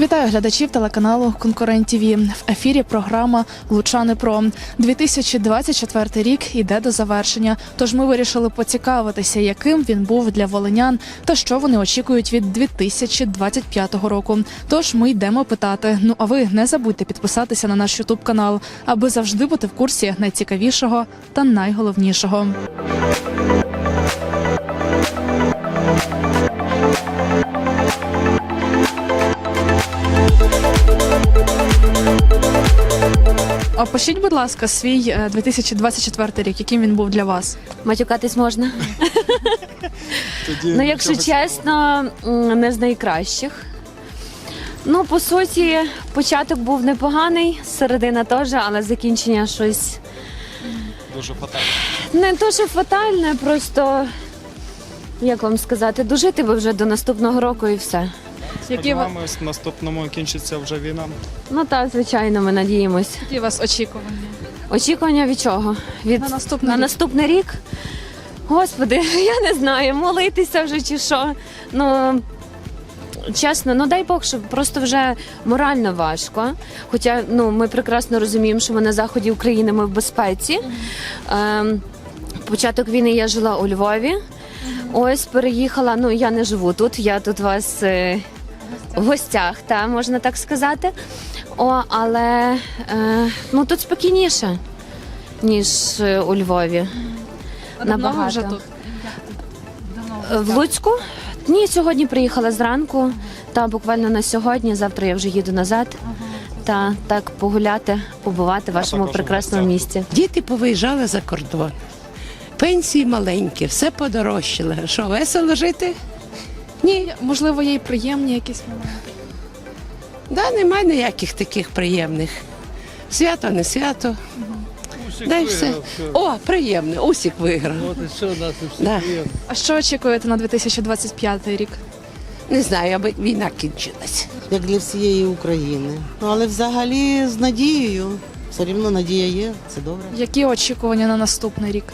Вітаю глядачів телеканалу Конкурент ТВ. В ефірі програма Лучани Про 2024 рік іде до завершення. Тож ми вирішили поцікавитися, яким він був для волинян та що вони очікують від 2025 року. Тож ми йдемо питати. Ну а ви не забудьте підписатися на наш Ютуб канал, аби завжди бути в курсі найцікавішого та найголовнішого. Опишіть, будь ласка, свій е, 2024 рік, яким він був для вас. Матюкатись можна. Тоді Ну, якщо чесно, м, не з найкращих. Ну, по суті, початок був непоганий, середина теж, але закінчення щось дуже фатально. не то, що фатальне, просто як вам сказати, дожити би вже до наступного року і все. Які, ва- Сподіваємось, в наступному кінчиться вже війна. Ну так, звичайно, ми надіємось. які у вас очікування? Очікування від чого? Від На наступний на рік. наступний рік? Господи, я не знаю, молитися вже чи що. Ну чесно, ну дай Бог, щоб просто вже морально важко. Хоча ну, ми прекрасно розуміємо, що ми на заході України ми в безпеці. Ем, початок війни я жила у Львові. Ось переїхала. Ну я не живу тут, я тут вас е, в гостях, та можна так сказати. О, але е, ну тут спокійніше, ніж е, у Львові. Давно Набагато. вже тут? В Луцьку? Ні, сьогодні приїхала зранку, та буквально на сьогодні. Завтра я вже їду назад. Та так погуляти, побувати в вашому також прекрасному гостях місті. Діти повиїжджали за кордон. Пенсії маленькі, все подорожчало. Що, весело жити? Ні, Можливо, є й приємні якісь моменти. да, немає ніяких таких приємних. Свято, не свято. Да й все. О, приємне, Усік виграв. От і все, нас і всі Да. приємно. А що очікуєте на 2025 рік? Не знаю, аби війна кінчилась. як для всієї України. Ну але взагалі з надією. Все рівно надія є, це добре. Які очікування на наступний рік?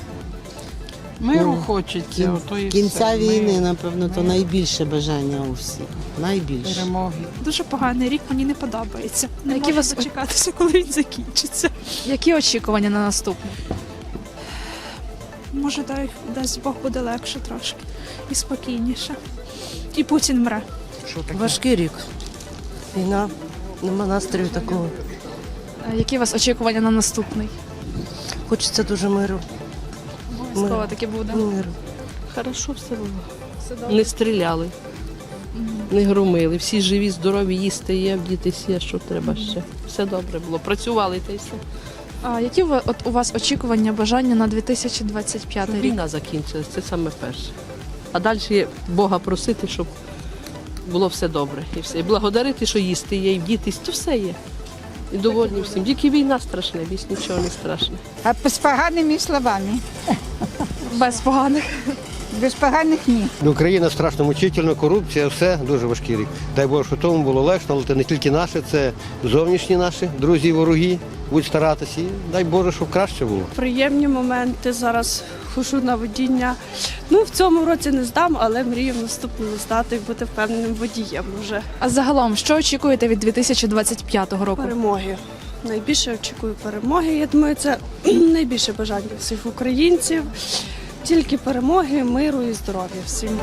Миру Ну, хочеться, Кін- ото і Кінця все. війни, Миру, напевно, то найбільше бажання у всіх. Найбільше. перемоги. Дуже поганий рік, мені не подобається. Не Які можу вас- дочекатися, коли він закінчиться. Які очікування на наступний? Може, дай дасть Бог буде легше трошки і спокійніше. І Путін мре. Важкий рік. Війна, нема настрою такого. Е, Які у вас очікування на наступний? Хочеться дуже миру. Обов'язково таки буде. Миру. Хорошо все було. Все добре. Не стріляли, не громили. Всі живі, здорові, їсти є, вдітись є, що треба ще. Все добре було. Працювали та й все. А які ви- от у вас очікування, бажання на 2025 Щоб рік? війна закінчилась, це саме перше. А далі є Бога просити, щоб було все добре. І все. І благодарити, що їсти є, і вдітись, то все є. І довольні всім. Тільки війна страшна, більш нічого не страшне. А з поганими словами. Без поганих. Без поганих ні. Україна страшно мучительна, корупція, все дуже важкий рік. Дай Боже, що тому було легше, але це не тільки наше, це зовнішні наші друзі і вороги. Будуть старатися. І дай Боже, щоб краще було. Приємні моменти зараз хожу на водіння. Ну, в цьому році не здам, але мрію в наступному здати і бути впевненим водієм вже. А загалом, що очікуєте від 2025 року? Перемоги. Найбільше очікую перемоги. Я думаю, це найбільше бажання всіх українців. Тільки перемоги, миру і здоров'я всім.